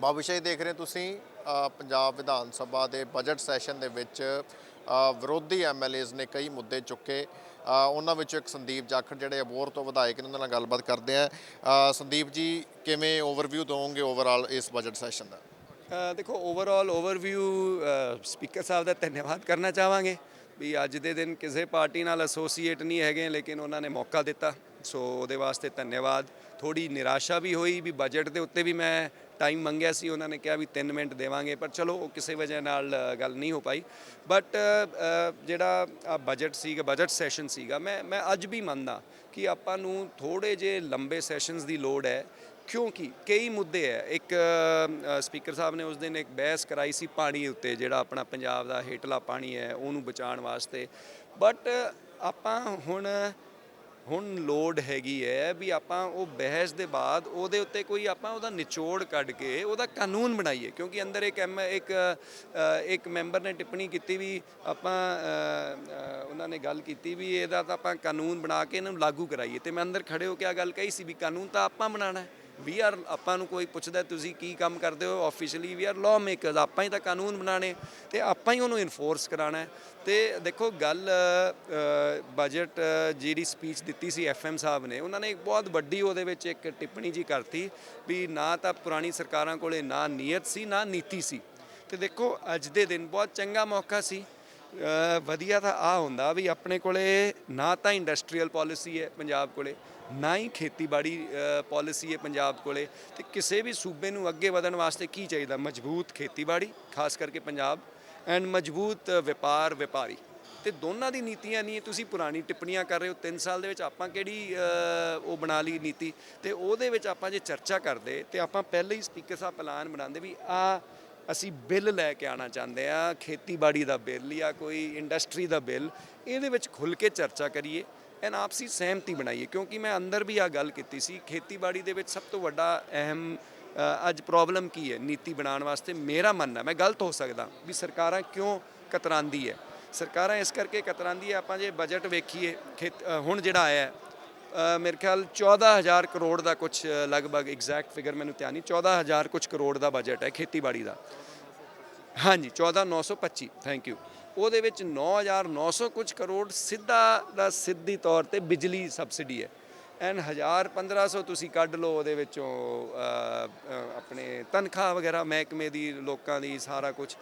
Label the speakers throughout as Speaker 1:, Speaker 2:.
Speaker 1: ਬਾਬੂਸ਼ਾਹੀ ਦੇਖ ਰਹੇ ਤੁਸੀਂ ਪੰਜਾਬ ਵਿਧਾਨ ਸਭਾ ਦੇ ਬਜਟ ਸੈਸ਼ਨ ਦੇ ਵਿੱਚ ਅ, ਵਿਰੋਧੀ ਐਮਐਲਏਜ਼ ਨੇ ਕਈ ਮੁੱਦੇ ਚੁੱਕੇ। ਉਹਨਾਂ ਵਿੱਚੋਂ ਇੱਕ ਸੰਦੀਪ ਜਾਖੜ ਜਿਹੜੇ ਅਬੋਰ ਤੋਂ ਵਿਧਾਇਕ ਨੇ ਉਹਨਾਂ ਨਾਲ ਗੱਲਬਾਤ ਕਰਦੇ ਆ ਸੰਦੀਪ ਜੀ ਕਿਵੇਂ ਓਵਰਵਿਊ ਦੋਵੋਗੇ ਓਵਰਆਲ ਇਸ ਬਜਟ ਸੈਸ਼ਨ ਦਾ?
Speaker 2: ਦੇਖੋ ਓਵਰਆਲ ਓਵਰਵਿਊ ਸਪੀਕਰ ਸਾਹਿਬ ਦਾ ਧੰਨਵਾਦ ਕਰਨਾ ਚਾਹਾਂਗੇ ਵੀ ਅੱਜ ਦੇ ਦਿਨ ਕਿਸੇ ਪਾਰਟੀ ਨਾਲ ਐਸੋਸੀਏਟ ਨਹੀਂ ਹੈਗੇ ਲੇਕਿਨ ਉਹਨਾਂ ਨੇ ਮੌਕਾ ਦਿੱਤਾ। ਸੋ ਉਹਦੇ ਵਾਸਤੇ ਧੰਨਵਾਦ। ਥੋੜੀ ਨਿਰਾਸ਼ਾ ਵੀ ਹੋਈ ਵੀ ਬਜਟ ਦੇ ਉੱਤੇ ਵੀ ਮੈਂ ਟਾਈਮ ਮੰਗਿਆ ਸੀ, ਉਹਨਾਂ ਨੇ ਕਿਹਾ ਵੀ 3 ਮਿੰਟ ਦੇਵਾਂਗੇ, ਪਰ ਚਲੋ ਉਹ ਕਿਸੇ ਵਜ੍ਹਾ ਨਾਲ ਗੱਲ ਨਹੀਂ ਹੋ ਪਾਈ। ਬਟ ਜਿਹੜਾ ਬਜਟ ਸੀਗਾ ਬਜਟ ਸੈਸ਼ਨ ਸੀਗਾ, ਮੈਂ ਮੈਂ ਅੱਜ ਵੀ ਮੰਨਦਾ ਕਿ ਆਪਾਂ ਨੂੰ ਥੋੜੇ ਜੇ ਲੰਬੇ ਸੈਸ਼ਨਸ ਦੀ ਲੋੜ ਹੈ। ਕਿਉਂਕਿ ਕਈ ਮੁੱਦੇ ਹੈ। ਇੱਕ ਸਪੀਕਰ ਸਾਹਿਬ ਨੇ ਉਸ ਦਿਨ ਇੱਕ ਬਹਿਸ ਕਰਾਈ ਸੀ ਪਾਣੀ ਉੱਤੇ, ਜਿਹੜਾ ਆਪਣਾ ਪੰਜਾਬ ਦਾ ਹੇਠਲਾ ਪਾਣੀ ਹੈ, ਉਹਨੂੰ ਬਚਾਉਣ ਵਾਸਤੇ। ਬਟ ਆਪਾਂ ਹੁਣ ਹੁਣ ਲੋੜ ਹੈਗੀ ਹੈ ਵੀ ਆਪਾਂ ਉਹ ਬਹਿਸ ਦੇ ਬਾਅਦ ਉਹਦੇ ਉੱਤੇ ਕੋਈ ਆਪਾਂ ਉਹਦਾ ਨਿਚੋੜ ਕੱਢ ਕੇ ਉਹਦਾ ਕਾਨੂੰਨ ਬਣਾਈਏ, ਕਿਉਂਕਿ ਅੰਦਰ ਇੱਕ ਐਮ, ਇੱਕ ਇੱਕ ਮੈਂਬਰ ਨੇ ਟਿੱਪਣੀ ਕੀਤੀ ਵੀ ਆਪਾਂ ਉਹਨਾਂ ਨੇ ਗੱਲ ਕੀਤੀ ਵੀ ਇਹਦਾ ਤਾਂ ਆਪਾਂ ਕਾਨੂੰਨ ਬਣਾ ਕੇ ਇਹਨਾਂ ਨੂੰ ਲਾਗੂ ਕਰਾਈਏ। ਤੇ ਮੈਂ ਅੰਦਰ ਖੜੇ ਹੋ ਕੇ ਆ ਗੱਲ ਕਹੀ ਸੀ ਵੀ ਕਾਨੂੰਨ ਤਾਂ ਆਪਾਂ ਬਣਾਉਣਾ ਹੈ ਵੀ ਆਰ ਆਪਾਂ ਨੂੰ ਕੋਈ ਪੁੱਛਦਾ, ਤੁਸੀਂ ਕੀ ਕੰਮ ਕਰਦੇ ਹੋ? Officially we are law makers ਆਪਾਂ ਹੀ ਤਾਂ ਕਾਨੂੰਨ ਬਣਾਣੇ ਤੇ ਆਪਾਂ ਹੀ ਉਹਨੂੰ ਇਨਫੋਰਸ ਕਰਾਣਾ ਹੈ। ਤੇ ਦੇਖੋ, ਗੱਲ ਬਜਟ ਜਿਹੜੀ ਸਪੀਚ ਦਿੱਤੀ ਸੀ ਐਫਐਮ ਸਾਹਿਬ ਨੇ, ਉਹਨਾਂ ਨੇ ਇੱਕ ਬਹੁਤ ਵੱਡੀ ਉਹਦੇ ਵਿੱਚ ਇੱਕ ਟਿੱਪਣੀ ਜੀ ਕਰਤੀ ਵੀ ਨਾ ਤਾਂ ਪੁਰਾਣੀ ਸਰਕਾਰਾਂ ਕੋਲੇ ਨਾ ਨੀਅਤ ਸੀ, ਨਾ ਨੀਤੀ ਸੀ। ਤੇ ਦੇਖੋ, ਅੱਜ ਦੇ ਦਿਨ ਬਹੁਤ ਚੰਗਾ ਮੌਕਾ ਸੀ। ਵਧੀਆ ਤਾਂ ਆ ਹੁੰਦਾ ਵੀ ਆਪਣੇ ਕੋਲੇ ਨਾ ਤਾਂ ਇੰਡਸਟਰੀਅਲ ਪਾਲਿਸੀ ਹੈ ਪੰਜਾਬ ਕੋਲੇ, ਨਾ ਹੀ ਖੇਤੀਬਾੜੀ ਪਾਲਿਸੀ ਹੈ ਪੰਜਾਬ ਕੋਲੇ ਤੇ ਕਿਸੇ ਵੀ ਸੂਬੇ ਨੂੰ ਅੱਗੇ ਵਧਣ ਵਾਸਤੇ ਕੀ ਚਾਹੀਦਾ? ਮਜ਼ਬੂਤ ਖੇਤੀਬਾੜੀ, ਖਾਸ ਕਰਕੇ ਪੰਜਾਬ ਐਂਡ ਮਜ਼ਬੂਤ ਵਪਾਰ, ਵਪਾਰੀ। ਤੇ ਦੋਨਾਂ ਦੀ ਨੀਤੀਆਂ ਨਹੀਂ ਤੁਸੀਂ ਪੁਰਾਣੀ ਟਿੱਪਣੀਆਂ ਕਰ ਰਹੇ ਹੋ 3 ਸਾਲ ਦੇ ਵਿੱਚ ਆਪਾਂ ਕਿਹੜੀ ਉਹ ਬਣਾ ਲਈ ਨੀਤੀ? ਤੇ ਉਹਦੇ ਵਿੱਚ ਆਪਾਂ ਜੇ ਚਰਚਾ ਕਰਦੇ ਤੇ ਆਪਾਂ ਪਹਿਲੇ ਹੀ ਸਪੀਕਰ ਸਾਹਿਬ ਪਲਾਨ ਬਣਾਉਂਦੇ ਵੀ ਆ ਅਸੀਂ ਬਿੱਲ ਲੈ ਕੇ ਆਣਾ ਚਾਹੁੰਦੇ ਆ ਖੇਤੀਬਾੜੀ ਦਾ ਬਿੱਲ ਜਾਂ ਕੋਈ ਇੰਡਸਟਰੀ ਦਾ ਬਿੱਲ, ਇਹਦੇ ਵਿੱਚ ਖੁੱਲ ਕੇ ਚਰਚਾ ਕਰੀਏ ਐਨ ਆਪਸੀ ਸਹਿਮਤੀ ਬਣਾਈਏ। ਕਿਉਂਕਿ ਮੈਂ ਅੰਦਰ ਵੀ ਆ ਗੱਲ ਕੀਤੀ ਸੀ, ਖੇਤੀਬਾੜੀ ਦੇ ਵਿੱਚ ਸਭ ਤੋਂ ਵੱਡਾ ਅਹਿਮ ਅੱਜ ਪ੍ਰੋਬਲਮ ਕੀ ਹੈ? ਨੀਤੀ ਬਣਾਉਣ ਵਾਸਤੇ ਮੇਰਾ ਮੰਨਣਾ, ਮੈਂ ਗਲਤ ਹੋ ਸਕਦਾ ਵੀ ਸਰਕਾਰਾਂ ਕਿਉਂ ਕਤਰਾਂਦੀ ਹੈ? ਸਰਕਾਰਾਂ ਇਸ ਕਰਕੇ ਕਤਰਾਂਦੀ ਹੈ, ਆਪਾਂ ਜੇ ਬਜਟ ਵੇਖੀਏ, ਖੇਤ ਹੁਣ ਜਿਹੜਾ ਆਇਆ ਮੇਰੇ ਖਿਆਲ 14000 ਕਰੋੜ ਦਾ ਕੁਝ ਲਗਭਗ ਐਗਜ਼ੈਕਟ ਫਿਗਰ ਮੈਨੂੰ ਧਿਆਨ ਨਹੀਂ। 14000 ਕੁਝ ਕਰੋੜ ਦਾ ਬਜਟ ਹੈ ਖੇਤੀਬਾੜੀ ਦਾ। ਹਾਂਜੀ 14925 ਥੈਂਕ ਯੂ ਉਹਦੇ ਵਿੱਚ 9900 ਕੁਝ ਕਰੋੜ ਸਿੱਧਾ ਦਾ ਸਿੱਧੀ ਤੌਰ ਤੇ ਬਿਜਲੀ ਸਬਸਿਡੀ ਹੈ। ਐਨ 1000 1500 ਤੁਸੀਂ ਕੱਢ ਲਓ ਉਹਦੇ ਵਿੱਚੋਂ ਆਪਣੇ ਤਨਖਾਹ ਵਗੈਰਾ, ਮਹਿਕਮੇ ਦੀ, ਲੋਕਾਂ ਦੀ, ਸਾਰਾ ਕੁਝ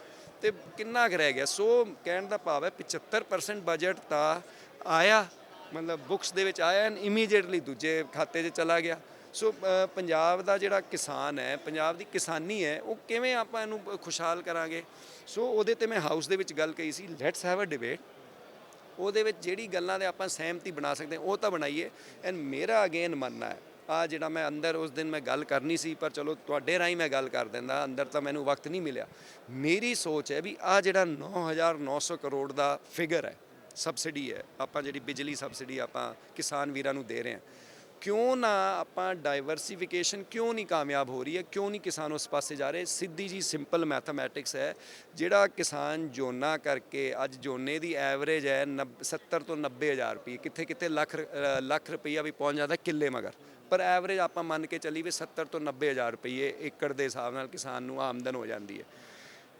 Speaker 2: ਤੇ ਕਿੰਨਾ ਕੁ ਰਹਿ ਗਿਆ? ਸੋ ਕਹਿਣ ਦਾ ਭਾਵ ਹੈ 75% ਬਜਟ ਤਾਂ ਆਇਆ। ਮਤਲਬ ਬੁక్స్ ਦੇ ਵਿੱਚ ਆਇਆ ਐਂਡ ਇਮੀਡੀਏਟਲੀ ਦੂਜੇ ਖਾਤੇ 'ਚ ਚਲਾ ਗਿਆ। ਸੋ ਪੰਜਾਬ ਦਾ ਜਿਹੜਾ ਕਿਸਾਨ ਹੈ, ਪੰਜਾਬ ਦੀ ਕਿਸਾਨੀ ਹੈ, ਉਹ ਕਿਵੇਂ ਆਪਾਂ ਇਹਨੂੰ ਖੁਸ਼ਹਾਲ ਕਰਾਂਗੇ? ਸੋ ਉਹਦੇ ਤੇ ਮੈਂ ਹਾਊਸ ਦੇ ਵਿੱਚ ਗੱਲ ਕਹੀ ਸੀ ਲੈਟਸ ਹੈਵ ਅ ਡਿਬੇਟ ਉਹਦੇ ਵਿੱਚ ਜਿਹੜੀ ਗੱਲਾਂ ਦੇ ਆਪਾਂ ਸਹਿਮਤੀ ਬਣਾ ਸਕਦੇ ਉਹ ਤਾਂ ਬਣਾਈਏ। ਐਂਡ ਮੇਰਾ ਅਗੇਨ ਮੰਨਣਾ ਹੈ ਆ ਜਿਹੜਾ ਮੈਂ ਅੰਦਰ ਉਸ ਦਿਨ ਮੈਂ ਗੱਲ ਕਰਨੀ ਸੀ, ਪਰ ਚਲੋ ਤੁਹਾਡੇ ਰਾਹੀਂ ਮੈਂ ਗੱਲ ਕਰ ਦਿੰਦਾ, ਅੰਦਰ ਤਾਂ ਮੈਨੂੰ ਵਕਤ ਨਹੀਂ ਮਿਲਿਆ। ਮੇਰੀ ਸੋਚ ਹੈ ਵੀ ਆ ਜਿਹੜਾ 9900 ਕਰੋੜ ਦਾ ਫਿਗਰ ਹੈ ਸਬਸਿਡੀ ਹੈ, ਆਪਾਂ ਜਿਹੜੀ ਬਿਜਲੀ ਸਬਸਿਡੀ ਆਪਾਂ ਕਿਸਾਨ ਵੀਰਾਂ ਨੂੰ ਦੇ ਰਹੇ ਹਾਂ। ਕਿਉਂ ਨਾ ਆਪਾਂ ਡਾਈਵਰਸਿਫਿਕੇਸ਼ਨ ਕਿਉਂ ਨਹੀਂ ਕਾਮਯਾਬ ਹੋ ਰਹੀ ਹੈ, ਕਿਉਂ ਨਹੀਂ ਕਿਸਾਨ ਉਸ ਪਾਸੇ ਜਾ ਰਹੇ? ਸਿੱਧੀ ਜੀ ਸਿੰਪਲ ਮੈਥਮੈਟਿਕਸ ਹੈ, ਜਿਹੜਾ ਕਿਸਾਨ ਜੋਨਾ ਕਰਕੇ ਅੱਜ ਜੋਨੇ ਦੀ ਐਵਰੇਜ ਹੈ 70 ਤੋਂ 90 ਹਜ਼ਾਰ ਰੁਪਏ ਕਿੱਥੇ ਕਿੱਥੇ ਲੱਖ ਲੱਖ ਰੁਪਈਆ ਵੀ ਪਹੁੰਚ ਜਾਂਦਾ ਕਿੱਲੇ ਮਗਰ। ਪਰ ਐਵਰੇਜ ਆਪਾਂ ਮੰਨ ਕੇ ਚੱਲੀ ਵੀ 70 ਤੋਂ 90 ਹਜ਼ਾਰ ਰੁਪਏ ਏਕੜ ਦੇ ਹਿਸਾਬ ਨਾਲ ਕਿਸਾਨ ਨੂੰ ਆਮਦਨ ਹੋ ਜਾਂਦੀ ਹੈ।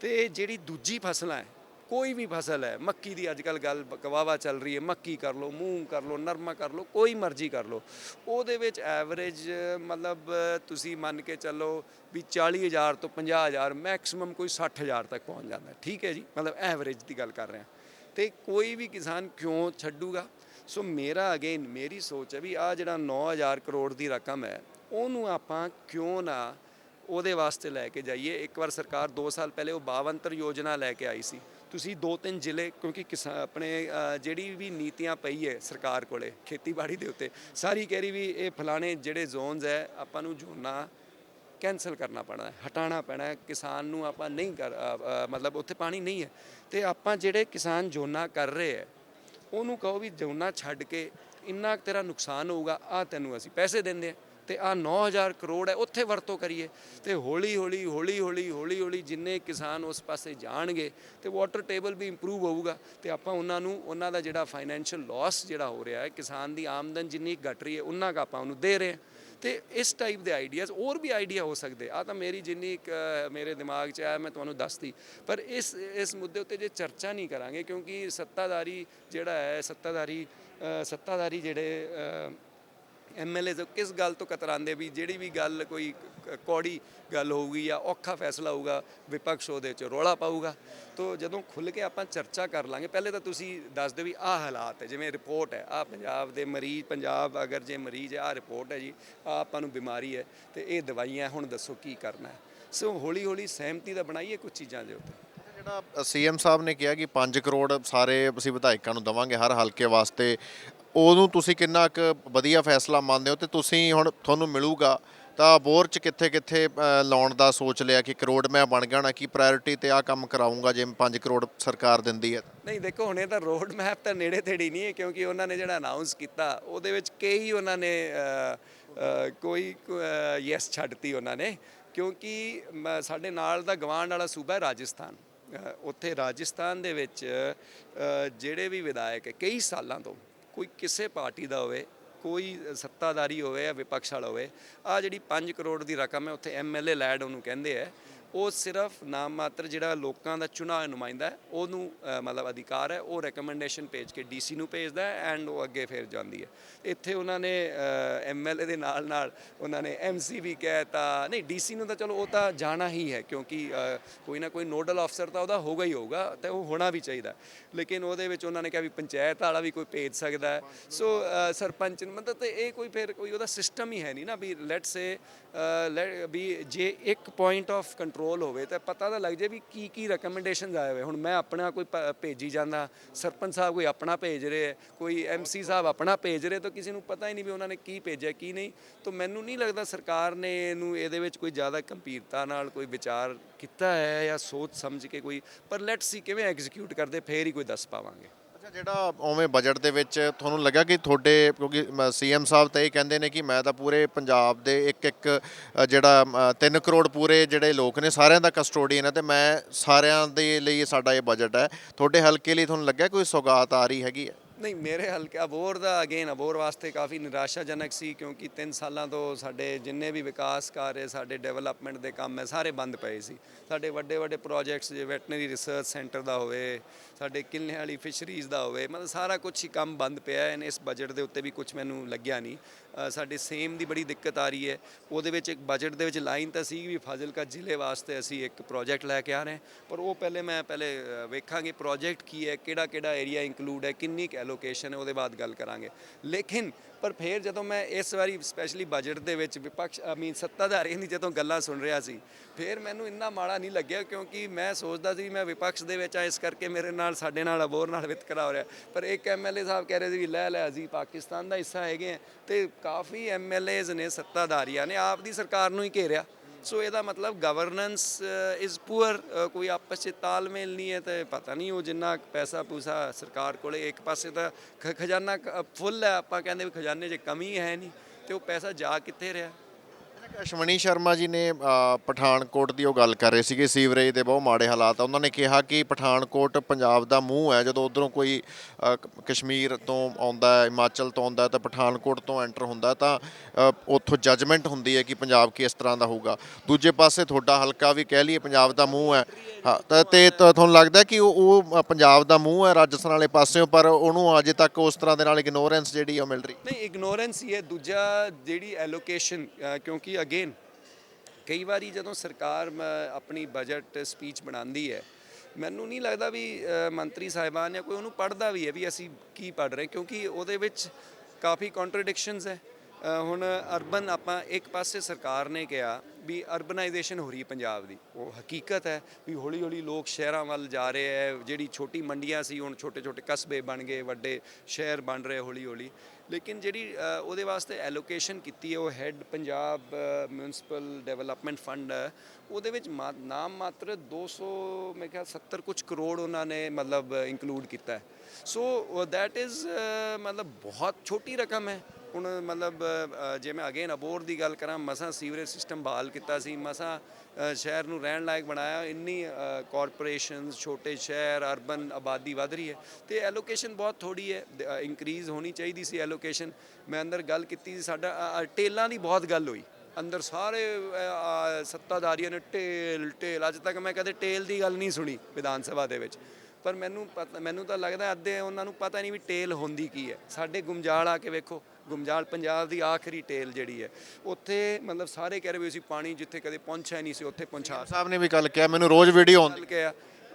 Speaker 2: ਤੇ ਜਿਹੜੀ ਦੂਜੀ ਫਸਲਾਂ ਹੈ ਕੋਈ ਵੀ ਫਸਲ ਹੈ, ਮੱਕੀ ਦੀ ਅੱਜ ਕੱਲ ਗੱਲ ਕਵਾਵਾ ਚੱਲ ਰਹੀ ਹੈ, ਮੱਕੀ ਕਰ ਲਓ, ਮੂੰਗ ਕਰ ਲਓ, ਨਰਮਾ ਕਰ ਲਓ, ਕੋਈ ਮਰਜ਼ੀ ਕਰ ਲਓ। ਉਹਦੇ ਵਿੱਚ ਐਵਰੇਜ ਮਤਲਬ ਤੁਸੀਂ ਮੰਨ ਕੇ ਚੱਲੋ ਵੀ 40000 ਤੋਂ 50000 ਮੈਕਸਿਮਮ ਕੋਈ 60000 ਤੱਕ ਪਹੁੰਚ ਜਾਂਦਾ। ਠੀਕ ਹੈ ਜੀ, ਮਤਲਬ ਐਵਰੇਜ ਦੀ ਗੱਲ ਕਰ ਰਹੇ ਹਾਂ। ਤੇ ਕੋਈ ਵੀ ਕਿਸਾਨ ਕਿਉਂ ਛੱਡੂਗਾ? ਸੋ ਮੇਰਾ ਅਗੇਨ ਮੇਰੀ ਸੋਚ ਹੈ ਵੀ ਆ ਜਿਹੜਾ 9000 ਕਰੋੜ ਦੀ ਰਕਮ ਹੈ, ਉਹਨੂੰ ਆਪਾਂ ਕਿਉਂ ਨਾ ਉਹਦੇ ਵਾਸਤੇ ਲੈ ਕੇ ਜਾਈਏ? ਇੱਕ ਵਾਰ ਸਰਕਾਰ 2 ਸਾਲ ਪਹਿਲੇ ਉਹ 52 ਯੋਜਨਾ ਲੈ ਕੇ ਆਈ ਸੀ। ਤੁਸੀਂ ਦੋ ਤਿੰਨ ਜ਼ਿਲ੍ਹੇ, ਕਿਉਂਕਿ ਕਿਸਾ, ਆਪਣੇ ਜਿਹੜੀ ਵੀ ਨੀਤੀਆਂ ਪਈ ਹੈ ਸਰਕਾਰ ਕੋਲੇ, ਖੇਤੀਬਾੜੀ ਦੇ ਉੱਤੇ, ਸਾਰੀ ਕਹਿ ਰਹੀ ਵੀ ਇਹ ਫਲਾਣੇ ਜਿਹੜੇ ਜ਼ੋਨਸ ਹੈ, ਆਪਾਂ ਨੂੰ ਜੋਨਾ ਕੈਨਸਲ ਕਰਨਾ ਪੈਣਾ ਹੈ, ਹਟਾਉਣਾ ਪੈਣਾ ਹੈ, ਕਿਸਾਨ ਨੂੰ ਆਪਾਂ ਨਹੀਂ ਕਰ ਮਤਲਬ ਉੱਥੇ ਪਾਣੀ ਨਹੀਂ ਹੈ। ਤੇ ਆਪਾਂ ਜਿਹੜੇ ਕਿਸਾਨ ਜੋਨਾ ਕਰ ਰਹੇ ਹੈ, ਉਹਨੂੰ ਕਹੋ ਵੀ ਝੋਨਾ ਛੱਡ ਕੇ ਇੰਨਾ ਕੁ ਤੇਰਾ ਨੁਕਸਾਨ ਹੋਊਗਾ ਆ ਤੈਨੂੰ ਅਸੀਂ ਪੈਸੇ ਦਿੰਦੇ ਆ ਤੇ ਆ 9000 ਕਰੋੜ ਹੈ ਉੱਥੇ ਵਰਤੋਂ ਕਰੀਏ। ਤੇ ਹੌਲੀ ਹੌਲੀ ਹੌਲੀ ਹੌਲੀ ਹੌਲੀ ਹੌਲੀ ਜਿੰਨੇ ਕਿਸਾਨ ਉਸ ਪਾਸੇ ਜਾਣਗੇ ਤੇ ਵਾਟਰ ਟੇਬਲ ਵੀ ਇੰਪਰੂਵ ਹੋਊਗਾ। ਤੇ ਆਪਾਂ ਉਹਨਾਂ ਨੂੰ ਉਹਨਾਂ ਦਾ ਜਿਹੜਾ ਫਾਈਨੈਂਸ਼ੀਅਲ ਲਾਸ ਜਿਹੜਾ ਹੋ ਰਿਹਾ ਹੈ ਕਿਸਾਨ ਦੀ ਆਮਦਨ ਜਿੰਨੀ ਘਟ ਰਹੀ ਹੈ ਉਹਨਾਂ ਕੁ ਆਪਾਂ ਉਹਨੂੰ ਦੇ ਰਹੇ ਹਾਂ। ਤੇ ਇਸ ਟਾਈਪ ਦੇ ਆਈਡੀਆਜ਼ ਹੋਰ ਵੀ ਆਈਡੀਆ ਹੋ ਸਕਦੇ। ਆ ਤਾਂ ਮੇਰੀ ਜਿੰਨੀ ਕੁ, ਮੇਰੇ ਦਿਮਾਗ 'ਚ ਆਇਆ ਮੈਂ ਤੁਹਾਨੂੰ ਦੱਸਤੀ। ਪਰ ਇਸ ਇਸ ਮੁੱਦੇ ਉੱਤੇ ਜੇ ਚਰਚਾ ਨਹੀਂ ਕਰਾਂਗੇ ਕਿਉਂਕਿ ਸੱਤਾਧਾਰੀ ਜਿਹੜਾ ਹੈ ਸੱਤਾਧਾਰੀ ਸੱਤਾਧਾਰੀ ਜਿਹੜੇ ਐਮਐਲਏ ਕਿਸ ਗੱਲ ਤੋਂ ਕਤਰਾਂਦੇ ਵੀ ਜਿਹੜੀ ਵੀ ਗੱਲ ਕੋਈ ਕੌੜੀ ਗੱਲ ਹੋਊਗੀ ਜਾਂ ਔਖਾ ਫੈਸਲਾ ਹੋਊਗਾ ਵਿਪਕਸ਼ ਉਹਦੇ 'ਚ ਰੋਲਾ ਪਾਊਗਾ। ਤੋਂ ਜਦੋਂ ਖੁੱਲ ਕੇ ਆਪਾਂ ਚਰਚਾ ਕਰ ਲਾਂਗੇ, ਪਹਿਲੇ ਤਾਂ ਤੁਸੀਂ ਦੱਸ ਦਿਓ ਵੀ ਆਹ ਹਾਲਾਤ ਹੈ, ਜਿਵੇਂ ਰਿਪੋਰਟ ਹੈ, ਆਹ ਪੰਜਾਬ ਦੇ ਮਰੀਜ਼, ਪੰਜਾਬ ਅਗਰ ਜੇ ਮਰੀਜ਼ ਹੈ, ਆਹ ਰਿਪੋਰਟ ਹੈ ਜੀ, ਆਹ ਆਪਾਂ ਨੂੰ ਬਿਮਾਰੀ ਹੈ ਤੇ ਇਹ ਦਵਾਈਆਂ ਹੁਣ ਦੱਸੋ ਕੀ ਕਰਨਾ ਹੈ। ਸੋ ਹੌਲੀ ਹੌਲੀ ਸਹਿਮਤੀ ਦਾ ਬਣਾਈਏ ਕੁਝ ਚੀਜ਼ਾਂ ਦੇ ਉੱਤੇ।
Speaker 1: ਜਿਹੜਾ ਸੀਐਮ ਸਾਹਿਬ ਨੇ ਕਿਹਾ ਕਿ 5 ਕਰੋੜ ਸਾਰੇ ਅਸੀਂ ਵਿਧਾਇਕਾਂ ਨੂੰ ਦਵਾਂਗੇ ਹਰ ਹਲਕੇ ਵਾਸਤੇ ਉਹਨੂੰ ਤੁਸੀਂ ਕਿੰਨਾ ਕੁ ਵਧੀਆ ਫੈਸਲਾ ਮੰਨਦੇ ਹੋ ਤੇ ਤੁਸੀਂ ਹੁਣ ਤੁਹਾਨੂੰ ਮਿਲੂਗਾ ਤਾਂ ਬੋਰ ਚ ਕਿੱਥੇ ਕਿੱਥੇ ਲਾਉਣ ਦਾ ਸੋਚ ਲਿਆ ਕਿ ਕਰੋੜ ਮੈਂ ਬਣ ਗਿਆ ਹੋਣਾ ਕਿ ਪ੍ਰਾਇੋਰਟੀ ਤੇ ਆ ਕੰਮ ਕਰਾਉਂਗਾ ਜੇ 5 ਕਰੋੜ ਸਰਕਾਰ ਦਿੰਦੀ ਹੈ?
Speaker 2: ਨਹੀਂ, ਦੇਖੋ, ਹੁਣ ਇਹ ਤਾਂ ਰੋਡ ਮੈਪ ਤਾਂ ਨੇੜੇ ਤੇੜੀ ਨਹੀਂ ਹੈ ਕਿਉਂਕਿ ਉਹਨਾਂ ਨੇ ਜਿਹੜਾ ਅਨਾਉਂਸ ਕੀਤਾ, ਉਹਦੇ ਵਿੱਚ ਕਈ ਉਹਨਾਂ ਨੇ ਕੋਈ ਯੈਸ ਛੱਡਤੀ ਉਹਨਾਂ ਨੇ ਕਿਉਂਕਿ, ਮ- ਸਾਡੇ ਨਾਲ ਦਾ ਗਵਾਂਡ ਵਾਲਾ ਸੂਬਾ ਹੈ ਰਾਜਸਥਾਨ। ਉੱਥੇ ਰਾਜਸਥਾਨ ਦੇ ਵਿੱਚ ਜਿਹੜੇ ਵੀ ਵਿਧਾਇਕ ਹੈ, ਕਈ ਸਾਲਾਂ ਤੋਂ ਕੋਈ ਕਿਸੇ ਪਾਰਟੀ ਦਾ ਹੋਵੇ, ਕੋਈ ਸੱਤਾਧਾਰੀ ਹੋਵੇ ਜਾਂ ਵਿਪਕਸ਼ ਵਾਲਾ ਹੋਵੇ ਆ ਜਿਹੜੀ 5 ਕਰੋੜ ਦੀ ਰਕਮ ਹੈ, ਉੱਥੇ ਐਮਐਲਏ ਲੈਡ ਉਹਨੂੰ ਕਹਿੰਦੇ ਆ ਉਹ ਸਿਰਫ ਨਾਮ ਮਾਤਰ ਜਿਹੜਾ ਲੋਕਾਂ ਦਾ ਚੁਣਾ ਨੁਮਾਇੰਦਾ ਹੈ, ਉਹਨੂੰ ਮਤਲਬ ਅਧਿਕਾਰ ਹੈ, ਉਹ ਰეკਮੈਂਡੇਸ਼ਨ ਭੇਜ ਕੇ ਡੀਸੀ ਨੂੰ ਭੇਜਦਾ ਹੈ ਐਂਡ ਉਹ ਅੱਗੇ ਫਿਰ ਜਾਂਦੀ ਹੈ। ਇੱਥੇ ਉਹਨਾਂ ਨੇ ਐਮਐਲਏ ਦੇ ਨਾਲ ਨਾਲ ਉਹਨਾਂ ਨੇ ਐਮਸੀ ਵੀ ਕਹਿਤਾ ਨਹੀਂ ਡੀਸੀ ਨੂੰ ਤਾਂ ਚਲੋ ਉਹ ਤਾਂ ਜਾਣਾ ਹੀ ਹੈ ਕਿਉਂਕਿ ਕੋਈ ਨਾ ਕੋਈ ਨੋਡਲ ਅਫਸਰ ਤਾਂ ਉਹਦਾ ਹੋਗਾ ਹੀ ਹੋਗਾ ਤੇ ਉਹ ਹੋਣਾ ਵੀ ਚਾਹੀਦਾ ਲੇਕਿਨ ਉਹਦੇ ਵਿੱਚ ਉਹਨਾਂ ਨੇ ਕਿਹਾ ਵੀ ਪੰਚਾਇਤ ਵਾਲਾ ਵੀ ਕੋਈ ਭੇਜ ਸਕਦਾ ਹੈ। ਸੋ ਸਰਪੰਚ ਨੂੰ- ਮਤਲਬ ਤੇ ਇਹ ਕੋਈ ਫਿਰ ਕੋਈ ਉਹਦਾ ਸਿਸਟਮ ਹੀ ਹੈ ਨਹੀਂ ਨਾ ਵੀ ਲੈਟਸ ਸੇ ਵੀ ਜੇ ਇੱਕ ਪੁਆਇੰਟ ਆਫ ਕੰਟਰੋਲ ਹੋਵੇ ਤਾਂ ਪਤਾ ਤਾਂ ਲੱਗ ਜੇ ਵੀ ਕੀ ਕੀ ਰეკਮੈਂਡੇਸ਼ਨਸ ਆਏ ਹੋਏ। ਹੁਣ ਮੈਂ ਆਪਣਾ ਕੋਈ ਪ- ਭੇਜੀ ਜਾਂਦਾ ਸਰਪੰਚ ਸਾਹਿਬ ਕੋਈ ਆਪਣਾ ਭੇਜ ਰਹੇ ਹੈ, ਕੋਈ ਐਮਸੀ ਸਾਹਿਬ ਆਪਣਾ ਭੇਜ ਰਹੇ ਤਾਂ ਕਿਸੇ ਨੂੰ ਪਤਾ ਹੀ ਨਹੀਂ ਵੀ ਉਹਨਾਂ ਨੇ ਕੀ ਭੇਜਿਆ ਕੀ ਨਹੀਂ। ਤਾਂ ਮੈਨੂੰ ਨਹੀਂ ਲੱਗਦਾ ਸਰਕਾਰ ਨੇ ਇਹਨੂੰ ਇਹਦੇ ਵਿੱਚ ਕੋਈ ਜ਼ਿਆਦਾ ਗੰਭੀਰਤਾ ਨਾਲ ਕੋਈ ਵਿਚਾਰ ਕੀਤਾ ਹੈ ਜਾਂ ਸੋਚ ਸਮਝ ਕੇ ਕੋਈ ਪਰ ਲੈਟਸ ਸੀ ਕਿਵੇਂ ਐਗਜ਼ੀਕਿਊਟ ਕਰਦੇ ਫੇਰ ਹੀ ਕੋਈ ਦੱਸ ਪਾਵਾਂਗੇ।
Speaker 1: ਜਿਹੜਾ ਉਵੇਂ ਬਜਟ ਦੇ ਵਿੱਚ ਤੁਹਾਨੂੰ ਲੱਗਾ ਕਿ ਤੁਹਾਡੇ, ਕਿਉਂਕਿ ਸੀਐਮ ਸਾਹਿਬ ਤਾਂ ਇਹ ਕਹਿੰਦੇ ਨੇ ਕਿ ਮੈਂ ਤਾਂ ਪੂਰੇ ਪੰਜਾਬ ਦੇ ਇੱਕ ਇੱਕ ਜਿਹੜਾ 3 ਕਰੋੜ ਪੂਰੇ ਜਿਹੜੇ ਲੋਕ ਨੇ ਸਾਰਿਆਂ ਦਾ ਕਸਟੋਡੀਅਨ ਹੈ ਤੇ ਮੈਂ ਸਾਰਿਆਂ ਦੇ ਲਈ ਸਾਡਾ ਇਹ ਬਜਟ ਹੈ। ਤੁਹਾਡੇ ਹਲਕੇ ਲਈ ਤੁਹਾਨੂੰ ਲੱਗਿਆ ਕੋਈ ਸੌਗਾਤ ਆ ਰਹੀ ਹੈਗੀ ਹੈ?
Speaker 2: ਨਹੀਂ, ਮੇਰੇ ਹਲਕਾ ਅਬੋਰ ਦਾ ਅਗੇਨ ਅਬੋਰ ਵਾਸਤੇ ਕਾਫੀ ਨਿਰਾਸ਼ਾਜਨਕ ਸੀ ਕਿਉਂਕਿ 3 ਸਾਲਾਂ ਤੋਂ ਸਾਡੇ ਜਿੰਨੇ ਵੀ ਵਿਕਾਸ ਕਾਰਜ, ਸਾਡੇ ਡਿਵੈਲਪਮੈਂਟ ਦੇ ਕੰਮ ਹੈ, ਸਾਰੇ ਬੰਦ ਪਏ ਸੀ। ਸਾਡੇ ਵੱਡੇ ਵੱਡੇ ਪ੍ਰੋਜੈਕਟਸ ਜੇ ਵੈਟਨਰੀ ਰਿਸਰਚ ਸੈਂਟਰ ਦਾ ਹੋਵੇ, ਸਾਡੇ ਕਿਲਨੇ ਵਾਲੀ ਫਿਸ਼ਰੀਜ਼ ਦਾ ਹੋਵੇ, ਮਤਲਬ ਸਾਰਾ ਕੁਝ ਹੀ ਕੰਮ ਬੰਦ ਪਿਆ ਹੈ, ਇਸ ਬਜਟ ਦੇ ਉੱਤੇ ਵੀ ਕੁਝ ਮੈਨੂੰ ਲੱਗਿਆ ਨਹੀਂ। ਸਾਡੇ ਸੇਮ ਦੀ ਬੜੀ ਦਿੱਕਤ ਆ ਰਹੀ ਹੈ। ਉਹਦੇ ਵਿੱਚ ਇੱਕ ਬਜਟ ਦੇ ਵਿੱਚ ਲਾਈਨ ਤਾਂ ਸੀ ਵੀ ਫਾਜ਼ਿਲਕਾ ਜ਼ਿਲ੍ਹੇ ਵਾਸਤੇ ਅਸੀਂ ਇੱਕ ਪ੍ਰੋਜੈਕਟ ਲੈ ਕੇ ਆ ਰਹੇ ਹਾਂ। ਪਰ ਉਹ ਪਹਿਲੇ ਮੈਂ ਪਹਿਲੇ ਅ, ਵੇਖਾਂਗੇ ਪ੍ਰੋਜੈਕਟ ਕੀ ਹੈ ਕਿਹੜਾ ਕਿਹੜਾ ਏਰੀਆ ਇੰਕਲੂਡ ਹੈ ਕਿੰਨੀ ਕੁ ਐਲੋਕੇਸ਼ਨ ਹੈ ਉਹਦੇ ਬਾਅਦ ਗੱਲ ਕਰਾਂਗੇ। ਲੇਕਿਨ ਪਰ ਫਿਰ ਜਦੋਂ ਮੈਂ ਇਸ ਵਾਰੀ ਸਪੈਸ਼ਲੀ ਬਜਟ ਦੇ ਵਿੱਚ ਵਿਪਕਸ਼ ਆਈ ਮੀਨ ਸੱਤਾਧਾਰੀਆਂ ਦੀ ਜਦੋਂ ਗੱਲਾਂ ਸੁਣ ਰਿਹਾ ਸੀ, ਫਿਰ ਮੈਨੂੰ ਇੰਨਾ ਮਾੜਾ ਨਹੀਂ ਲੱਗਿਆ ਕਿਉਂਕਿ ਮੈਂ ਸੋਚਦਾ ਸੀ ਮੈਂ ਵਿਪਕਸ਼ ਦੇ ਵਿੱਚ ਆ, ਇਸ ਕਰਕੇ ਮੇਰੇ ਨਾਲ, ਸਾਡੇ ਨਾਲ ਅਬੋਰ ਨਾਲ ਵਿਤਕਰਾ ਹੋ ਰਿਹਾ। ਪਰ ਇੱਕ ਐਮਐਲਏ ਸਾਹਿਬ ਕਹਿ ਰਹੇ ਸੀ ਵੀ ਲੈ ਲੈ ਅਸੀਂ ਪਾਕਿਸਤਾਨ ਦਾ ਹਿੱਸਾ ਹੈਗੇ ਹਾਂ ਤੇ ਕਾਫੀ ਐਮਐਲਏਜ਼ ਨੇ ਸੱਤਾਧਾਰੀਆਂ ਨੇ, ਆਪ ਦੀ ਸਰਕਾਰ ਨੂੰ ਹੀ ਘੇਰਿਆ। ਸੋ ਇਹਦਾ ਮਤਲਬ ਗਵਰਨੈਂਸ ਇਜ਼ ਪੂਅਰ ਕੋਈ ਆਪਸ ਚ ਤਾਲਮੇਲ ਨਹੀਂ ਹੈ ਤੇ ਪਤਾ ਨਹੀਂ ਉਹ ਜਿੰਨਾ ਪੈਸਾ ਪੂਸਾ ਸਰਕਾਰ ਕੋਲੇ ਇੱਕ ਪਾਸੇ ਤਾਂ ਖ- ਖਜ਼ਾਨਾ ਫੁੱਲ ਹੈ, ਆਪਾਂ ਕਹਿੰਦੇ ਵੀ ਖਜ਼ਾਨੇ 'ਚ ਕਮੀ ਹੈ ਨਹੀਂ ਤੇ ਉਹ ਪੈਸਾ ਜਾ ਕਿੱਥੇ ਰਿਹਾ?
Speaker 1: ਅਸ਼ਵਨੀ ਸ਼ਰਮਾ ਜੀ ਨੇ ਪਠਾਨਕੋਟ ਦੀ ਉਹ ਗੱਲ ਕਰ ਰਹੇ ਸੀਗੇ, ਸੀਵਰੇਜ ਦੇ ਬਹੁਤ ਮਾੜੇ ਹਾਲਾਤ ਆ। ਉਹਨਾਂ ਨੇ ਕਿਹਾ ਕਿ ਪਠਾਨਕੋਟ ਪੰਜਾਬ ਦਾ ਮੂੰਹ ਹੈ। ਜਦੋਂ ਉਧਰੋਂ ਕੋਈ ਕਸ਼ਮੀਰ ਤੋਂ ਆਉਂਦਾ ਹੈ, ਹਿਮਾਚਲ ਤੋਂ ਆਉਂਦਾ ਤਾਂ ਪਠਾਨਕੋਟ ਤੋਂ ਐਂਟਰ ਹੁੰਦਾ ਤਾਂ ਉੱਥੋਂ ਜੱਜਮੈਂਟ ਹੁੰਦੀ ਹੈ ਕਿ ਪੰਜਾਬ ਕਿਸ ਤਰ੍ਹਾਂ ਦਾ ਹੋਊਗਾ। ਦੂਜੇ ਪਾਸੇ ਤੁਹਾਡਾ ਹਲਕਾ ਵੀ ਕਹਿ ਲਈਏ ਪੰਜਾਬ ਦਾ ਮੂੰਹ ਹੈ। ਹਾਂ, ਤਾਂ ਤੇ ਤੁਹਾਨੂੰ ਲੱਗਦਾ ਕਿ ਉਹ ਉਹ ਪੰਜਾਬ ਦਾ ਮੂੰਹ ਹੈ ਰਾਜਸਥਾਨ ਵਾਲੇ ਪਾਸਿਓਂ, ਪਰ ਉਹਨੂੰ ਅਜੇ ਤੱਕ ਉਸ ਤਰ੍ਹਾਂ ਦੇ ਨਾਲ ਇਗਨੋਰੈਂਸ ਜਿਹੜੀ ਆ ਉਹ ਮਿਲ ਰਹੀ?
Speaker 2: ਨਹੀਂ ਇਗਨੋਰੈਂਸ ਹੀ ਹੈ। ਦੂਜਾ ਜਿਹੜੀ ਐਲੋਕੇਸ਼ਨ ਕਿਉਂਕਿ ਅਗੇਨ ਕਈ ਵਾਰੀ ਜਦੋਂ ਸਰਕਾਰ ਮ, ਆਪਣੀ ਬਜਟ ਸਪੀਚ ਬਣਾਉਂਦੀ ਹੈ ਮੈਨੂੰ ਨਹੀਂ ਲੱਗਦਾ ਵੀ ਮੰਤਰੀ ਸਾਹਿਬਾਨ ਜਾਂ ਕੋਈ ਉਹਨੂੰ ਪੜ੍ਹਦਾ ਵੀ ਹੈ ਵੀ ਅਸੀਂ ਕੀ ਪੜ੍ਹ ਰਹੇ ਕਿਉਂਕਿ ਉਹਦੇ ਵਿੱਚ ਕਾਫੀ ਕੰਟਰਡਿਕਸ਼ਨਸ ਹੈ। ਹੁਣ ਅਰਬਨ ਆਪਾਂ ਇੱਕ ਪਾਸੇ ਸਰਕਾਰ ਨੇ ਕਿਹਾ ਵੀ ਅਰਬਨਾਈਜੇਸ਼ਨ ਹੋ ਰਹੀ ਪੰਜਾਬ ਦੀ। ਉਹ ਹਕੀਕਤ ਹੈ ਵੀ ਹੌਲੀ ਹੌਲੀ ਲੋਕ ਸ਼ਹਿਰਾਂ ਵੱਲ ਜਾ ਰਹੇ ਹੈ, ਜਿਹੜੀ ਛੋਟੀ ਮੰਡੀਆਂ ਸੀ, ਹੁਣ ਛੋਟੇ ਛੋਟੇ ਕਸਬੇ ਬਣ ਗਏ, ਵੱਡੇ ਸ਼ਹਿਰ ਬਣ ਰਹੇ ਹੌਲੀ ਹੌਲੀ ਲੇਕਿਨ ਜਿਹੜੀ ਉਹਦੇ ਵਾਸਤੇ ਐਲੋਕੇਸ਼ਨ ਕੀਤੀ ਹੈ, ਉਹ head Punjab municipal development fund ਉਹਦੇ ਵਿੱਚ ਮਾ- ਨਾਮ ਮਾਤਰ 200 ਮੈਂ ਕਿਹਾ 70 ਕੁਝ ਕਰੋੜ ਉਹਨਾਂ ਨੇ ਮਤਲਬ ਇਨਕਲੂਡ ਕੀਤਾ ਸੋ ਦੈਟ ਇਜ਼ ਮਤਲਬ ਬਹੁਤ ਛੋਟੀ ਰਕਮ ਹੈ। ਹੁਣ ਮਤਲਬ ਜੇ ਮੈਂ ਅਗੇਨ ਅਬੋਰ ਦੀ ਗੱਲ ਕਰਾਂ, ਮਸਾਂ ਸੀਵਰੇਜ ਸਿਸਟਮ ਬਹਾਲ ਕੀਤਾ ਸੀ, ਮਸਾਂ ਸ਼ਹਿਰ ਨੂੰ ਰਹਿਣ ਲਾਇਕ ਬਣਾਇਆ, ਇੰਨੀ ਕਾਰਪੋਰੇਸ਼ਨਸ ਛੋਟੇ ਸ਼ਹਿਰ ਅਰਬਨ ਆਬਾਦੀ ਵਧ ਰਹੀ ਹੈ ਤੇ ਐਲੋਕੇਸ਼ਨ ਬਹੁਤ ਥੋੜੀ ਹੈ ਇਨਕਰੀਜ਼ ਹੋਣੀ ਚਾਹੀਦੀ ਸੀ ਐਲੋਕੇਸ਼ਨ ਮੈਂ ਅੰਦਰ ਗੱਲ ਕੀਤੀ ਸੀ, ਸਾਡਾ ਟੇਲਾਂ ਦੀ ਬਹੁਤ ਗੱਲ ਹੋਈ। ਅੰਦਰ ਸਾਰੇ ਸੱਤਾਧਾਰੀਆਂ ਨੇ ਟੇਲ ਟੇਲ, ਅੱਜ ਤੱਕ ਮੈਂ ਕਦੇ ਟੇਲ ਦੀ ਗੱਲ ਨਹੀਂ ਸੁਣੀ ਵਿਧਾਨ ਸਭਾ ਦੇ ਵਿੱਚ। ਪਰ ਮੈਨੂੰ ਪਤਾ, ਮੈਨੂੰ ਤਾਂ ਲੱਗਦਾ ਅੱਧੇ ਉਹਨਾਂ ਨੂੰ ਪਤਾ ਨਹੀਂ ਵੀ ਟੇਲ ਹੁੰਦੀ ਕੀ ਹੈ। ਸਾਡੇ ਗੁਮਜਾਲ ਆ ਕੇ ਵੇਖੋ ਗੁਮਜਾਲ ਪੰਜਾਬ ਦੀ ਆਖਰੀ ਟੇਲ ਜਿਹੜੀ ਹੈ ਉੱਥੇ ਮਤਲਬ ਸਾਰੇ ਕਹਿ ਰਹੇ ਵੀ ਅਸੀਂ ਪਾਣੀ ਜਿੱਥੇ ਕਦੇ ਪਹੁੰਚਿਆ ਨਹੀਂ ਸੀ ਉੱਥੇ ਪਹੁੰਚਾ
Speaker 1: ਸਾਹਿਬ ਨੇ ਵੀ ਕੱਲ ਕਿਹਾ ਮੈਨੂੰ ਰੋਜ਼ ਵੀਡੀਓ ਆਉਂਦੀ।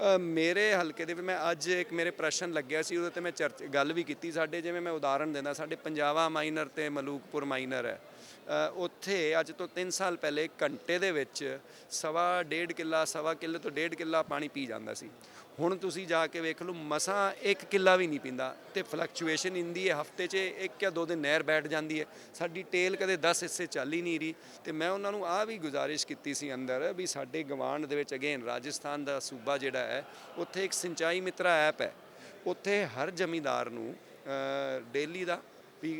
Speaker 2: ਅ, ਮੇਰੇ ਹਲਕੇ ਦੇ ਵੀ ਮੈਂ ਅੱਜ ਇੱਕ ਮੇਰੇ ਪ੍ਰਸ਼ਨ ਲੱਗਿਆ ਸੀ ਉਹਦੇ ਤੇ ਮੈਂ ਚਰਚ ਗੱਲ ਵੀ ਕੀਤੀ ਸਾਡੇ ਜਿਵੇਂ ਮੈਂ ਉਦਾਹਰਣ ਦਿੰਦਾ ਸਾਡੇ ਪੰਜਾਬਾ ਮਾਈਨਰ ਤੇ ਮਲੂਕਪੁਰ ਮਾਈਨਰ ਹੈ। ਉੱਥੇ ਅੱਜ ਤੋਂ 3 ਸਾਲ ਪਹਿਲੇ ਘੰਟੇ ਦੇ ਵਿੱਚ ਸਵਾ ਡੇਢ ਕਿੱਲਾ ਸਵਾ ਕਿੱਲੇ ਤੋਂ ਡੇਢ ਕਿੱਲਾ ਪਾਣੀ ਪੀ ਜਾਂਦਾ ਸੀ। ਹੁਣ ਤੁਸੀਂ ਜਾ ਕੇ ਵੇਖ ਲਓ, ਮਸਾਂ ਇੱਕ ਕਿੱਲਾ ਵੀ ਨਹੀਂ ਪੀਂਦਾ ਤੇ ਫਲਕਚੁਏਸ਼ਨ ਇੰਦੀ ਹੈ, ਹਫ਼ਤੇ 'ਚ ਇੱਕ ਜਾਂ ਦੋ ਦਿਨ ਨਹਿਰ ਬੈਠ ਜਾਂਦੀ ਹੈ। ਸਾਡੀ ਟੇਲ ਕਦੇ 10 ਹਿੱਸੇ ਚੱਲ ਹੀ ਨਹੀਂ ਰਹੀ ਤੇ ਮੈਂ ਉਹਨਾਂ ਨੂੰ ਆ ਵੀ ਗੁਜ਼ਾਰਿਸ਼ ਕੀਤੀ ਸੀ ਅੰਦਰ ਵੀ ਸਾਡੇ ਗਵਾਂਡ ਦੇ ਵਿੱਚ ਅਗੇਨ ਰਾਜਸਥਾਨ ਦਾ ਸੂਬਾ ਜਿਹੜਾ ਹੈ, ਉੱਥੇ ਇੱਕ ਸਿੰਚਾਈ ਮਿੱਤਰਾ ਐਪ ਹੈ। ਉੱਥੇ ਹਰ ਜ਼ਮੀਂਦਾਰ ਨੂੰ ਡੇਲੀ ਦਾ ਵੀ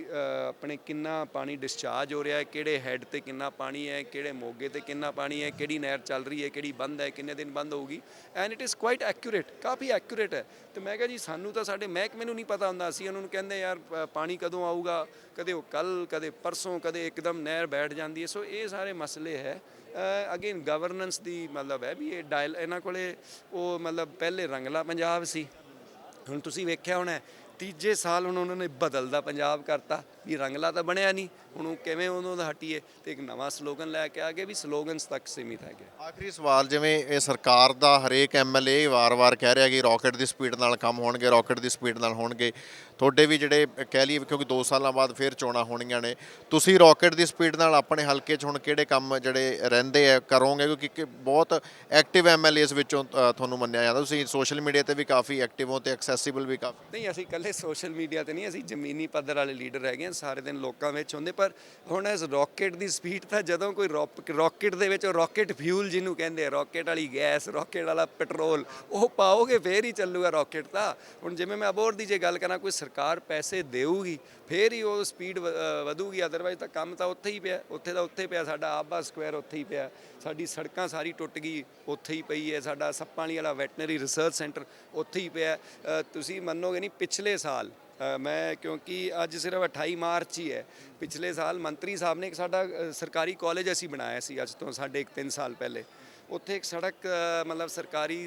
Speaker 2: ਆਪਣੇ ਕਿੰਨਾ ਪਾਣੀ ਡਿਸਚਾਰਜ ਹੋ ਰਿਹਾ ਹੈ, ਕਿਹੜੇ ਹੈੱਡ ਤੇ ਕਿੰਨਾ ਪਾਣੀ ਹੈ, ਕਿਹੜੇ ਮੋਗੇ ਤੇ ਕਿੰਨਾ ਪਾਣੀ ਹੈ, ਕਿਹੜੀ ਨਹਿਰ ਚੱਲ ਰਹੀ ਹੈ, ਕਿਹੜੀ ਬੰਦ ਹੈ, ਕਿੰਨੇ ਦਿਨ ਬੰਦ ਹੋਊਗੀ। And it is quite accurate coffee accurate ਹੈ। ਤੇ ਮੈਂ ਕਿਹਾ ਜੀ, ਸਾਨੂੰ ਤਾਂ ਸਾਡੇ ਮਹਿਕਮੇ ਨੂੰ ਨਹੀਂ ਪਤਾ ਹੁੰਦਾ, ਅਸੀਂ ਉਹਨਾਂ ਨੂੰ ਕਹਿੰਦੇ ਯਾਰ ਪਾਣੀ ਕਦੋਂ ਆਊਗਾ? ਕਦੇ ਉਹ ਕੱਲ ਕਦੇ ਪਰਸੋਂ, ਕਦੇ ਇੱਕਦਮ ਨਹਿਰ ਬੈਠ ਜਾਂਦੀ ਹੈ। ਸੋ ਇਹ ਸਾਰੇ ਮਸਲੇ ਹੈ। ਅਗੇਨ ਗਵਰਨੈਂਸ ਦੀ ਮਤਲਬ ਹੈ ਵੀ ਇਹ ਡਾਇਲ ਇਹਨਾਂ ਕੋਲੇ ਉਹ ਮਤਲਬ ਪਹਿਲੇ ਰੰਗਲਾ ਪੰਜਾਬ ਸੀ। ਹੁਣ ਤੁਸੀਂ ਵੇਖਿਆ ਹੋਣਾ ਤੀਜੇ ਸਾਲ ਹੁਣ ਉਹਨਾਂ ਨੇ ਬਦਲਦਾ ਪੰਜਾਬ ਕਰਤਾ ਵੀ ਰੰਗਲਾ ਤਾਂ ਬਣਿਆ ਨਹੀਂ ਹੁਣ ਉਹ ਕਿਵੇਂ ਉਹਨਾਂ ਦਾ ਹਟੀਏ ਤੇ ਇੱਕ ਨਵਾਂ ਸਲੋਗਨ ਲੈ ਕੇ ਆ ਗਏ ਵੀ ਸਲੋਗਨਸ ਤੱਕ ਸੀਮਿਤ ਹੈਗੇ
Speaker 1: ਆਖਰੀ ਸਵਾਲ ਜਿਵੇਂ ਇਹ ਸਰਕਾਰ ਦਾ ਹਰੇਕ ਐਮਐਲਏ ਵਾਰ-ਵਾਰ ਕਹਿ ਰਿਹਾ ਕਿ ਰਾਕਟ ਦੀ ਸਪੀਡ ਨਾਲ ਕੰਮ ਹੋਣਗੇ ਰਾਕਟ ਦੀ ਸਪੀਡ ਨਾਲ ਹੋਣਗੇ। ਤੁਹਾਡੇ ਵੀ ਜਿਹੜੇ ਕਹਿ ਲਈਏ ਕਿਉਂਕਿ 2 ਸਾਲਾਂ ਬਾਅਦ ਫਿਰ ਚੋਣਾਂ ਹੋਣੀਆਂ ਨੇ ਤੁਸੀਂ ਰਾਕਟ ਦੀ ਸਪੀਡ ਨਾਲ ਆਪਣੇ ਹਲਕੇ 'ਚ ਹੁਣ ਕਿਹੜੇ ਕੰਮ ਜਿਹੜੇ ਰਹਿੰਦੇ ਆ ਕਰੋਗੇ? ਕਿਉਂਕਿ ਬਹੁਤ ਐਕਟਿਵ ਐਮਐਲਏਸ ਵਿੱਚੋਂ ਤੁਹਾਨੂੰ ਮੰਨਿਆ ਜਾਂਦਾ। ਤੁਸੀਂ ਸੋਸ਼ਲ ਮੀਡੀਆ ਤੇ ਵੀ ਕਾਫੀ ਐਕਟਿਵ ਹੋ ਤੇ ਐਕਸੈਸਿਬਲ ਵੀ ਕਾਫੀ।
Speaker 2: ਨਹੀਂ ਅਸੀਂ ਇਕੱਲੇ ਸੋਸ਼ਲ ਮੀਡੀਆ ਤੇ ਨਹੀਂ ਅਸੀਂ ਜ਼ਮੀਨੀ ਪੱਧਰ ਵਾਲੇ ਲੀਡਰ ਹੈਗੇ ਹਾਂ ਸਾਰੇ ਦਿਨ ਲੋਕਾਂ ਵਿੱਚ ਹੁੰਦੇ ਪਰ ਹੁਣ ਇਸ ਰਾਕਟ ਦੀ ਸਪੀਡ ਤਾਂ ਜਦੋਂ ਕੋਈ ਰਾਕਟ ਦੇ ਵਿੱਚ ਰਾਕਟ ਫਿਊਲ ਜਿਹਨੂੰ ਕਹਿੰਦੇ ਆ ਰਾਕਟ ਵਾਲੀ ਗੈਸ ਰਾਕਟ ਵਾਲਾ ਪੈਟਰੋਲ ਉਹ ਪਾਓਗੇ ਫੇਰ ਹੀ ਚੱਲੂਗਾ ਰਾਕਟ ਤਾਂ। ਹੁਣ ਜਿਵੇਂ ਮੈਂ ਅਬੋਰ ਦੀ ਜੇ ਗੱਲ ਕਰਾਂ, ਕੋਈ ਸਰਕਾਰ ਪੈਸੇ ਦੇਊਗੀ, ਫੇਰ ਹੀ ਉਹ ਸਪੀਡ ਵਧੂਗੀ ਅਦਰਵਾਈਜ਼ ਤਾਂ ਕੰਮ ਤਾਂ ਉੱਥੇ ਹੀ ਪਿਆ, ਉੱਥੇ ਦਾ ਉੱਥੇ ਪਿਆ, ਸਾਡਾ ਆਬਾ ਸਕੁਅਰ ਉੱਥੇ ਹੀ ਪਿਆ, ਸਾਡੀ ਸੜਕਾਂ ਸਾਰੀ ਟੁੱਟ ਗਈ, ਉੱਥੇ ਹੀ ਪਈ ਹੈ, ਸਾਡਾ ਸੱਪਾਂ ਵਾਲੀ ਵਾਲਾ ਵੈਟਨਰੀ ਰਿਸਰਚ ਸੈਂਟਰ ਉੱਥੇ ਹੀ ਪਿਆ। ਤੁਸੀਂ ਮੰਨੋਗੇ ਨਹੀਂ, ਪਿਛਲੇ ਸਾਲ ਮੈਂ ਕਿਉਂਕਿ ਅੱਜ ਸਿਰਫ 28 ਮਾਰਚ ਹੀ ਹੈ। ਪਿਛਲੇ ਸਾਲ ਮੰਤਰੀ ਸਾਹਿਬ ਨੇ ਇੱਕ ਸਾਡਾ ਸਰਕਾਰੀ ਕਾਲਜ ਅਸੀਂ ਬਣਾਇਆ ਸੀ ਅੱਜ ਤੋਂ ਸਾਡੇ ਇੱਕ 3 ਸਾਲ ਪਹਿਲੇ। ਉੱਥੇ ਇੱਕ ਸੜਕ ਮਤਲਬ ਸਰਕਾਰੀ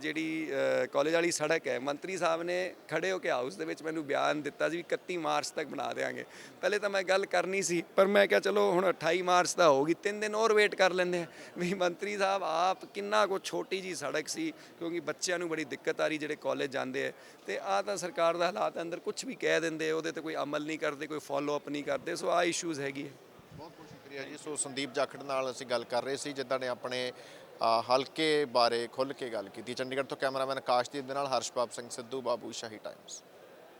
Speaker 2: ਜਿਹੜੀ ਕਾਲਜ ਵਾਲੀ ਸੜਕ ਹੈ। ਮੰਤਰੀ ਸਾਹਿਬ ਨੇ ਖੜੇ ਹੋ ਕੇ ਹਾਊਸ ਦੇ ਵਿੱਚ ਮੈਨੂੰ ਬਿਆਨ ਦਿੱਤਾ ਸੀ ਵੀ 31 ਮਾਰਚ ਤੱਕ ਬਣਾ ਦੇਵਾਂਗੇ ਪਹਿਲੇ ਤਾਂ ਮੈਂ ਗੱਲ ਕਰਨੀ ਸੀ, ਪਰ ਮੈਂ ਕਿਹਾ ਚਲੋ ਹੁਣ 28 ਮਾਰਚ ਤਾਂ ਹੋ ਗਈ, ਤਿੰਨ ਦਿਨ ਹੋਰ ਵੇਟ ਕਰ ਲੈਂਦੇ ਆ ਵੀ ਮੰਤਰੀ ਸਾਹਿਬ, ਆਪ ਕਿੰਨਾ ਕੋ ਛੋਟੀ ਜੀ ਸੜਕ ਸੀ, ਕਿਉਂਕਿ ਬੱਚਿਆਂ ਨੂੰ ਬੜੀ ਦਿੱਕਤ ਆ ਰਹੀ ਜਿਹੜੇ ਕਾਲਜ ਜਾਂਦੇ ਆ। ਤੇ ਆ ਤਾਂ ਸਰਕਾਰ ਦਾ ਹਾਲਾਤ ਅੰਦਰ ਕੁਝ ਵੀ ਕਹਿ ਦਿੰਦੇ, ਉਹਦੇ ਤੇ ਕੋਈ ਅਮਲ ਨਹੀਂ ਕਰਦੇ, ਕੋਈ ਫਾਲੋ ਅਪ ਨਹੀਂ ਕਰਦੇ, ਸੋ ਆ ਇਸ਼ੂਜ਼ ਹੈਗੀ ਹੈ।
Speaker 1: ਬਹੁਤ ਬਹੁਤ ਸ਼ੁਕਰੀਆ ਜੀ। ਸੋ ਸੰਦੀਪ ਜਾਖੜ ਨਾਲ ਅਸੀਂ ਗੱਲ ਕਰ ਰਹੇ ਸੀ, ਜਿੱਦਾਂ ਨੇ ਆਪਣੇ ਹਲਕੇ ਬਾਰੇ ਖੁੱਲ੍ਹ ਕੇ ਗੱਲ ਕੀਤੀ। ਚੰਡੀਗੜ੍ਹ ਤੋਂ ਕੈਮਰਾਮੈਨ ਆਕਾਸ਼ਦੀਪ ਦੇ ਨਾਲ ਹਰਸ਼ਪਾਪ ਸਿੰਘ, ਸਿੱਧੂ ਬਾਬੂ, ਸ਼ਾਹੀ ਟਾਈਮਸ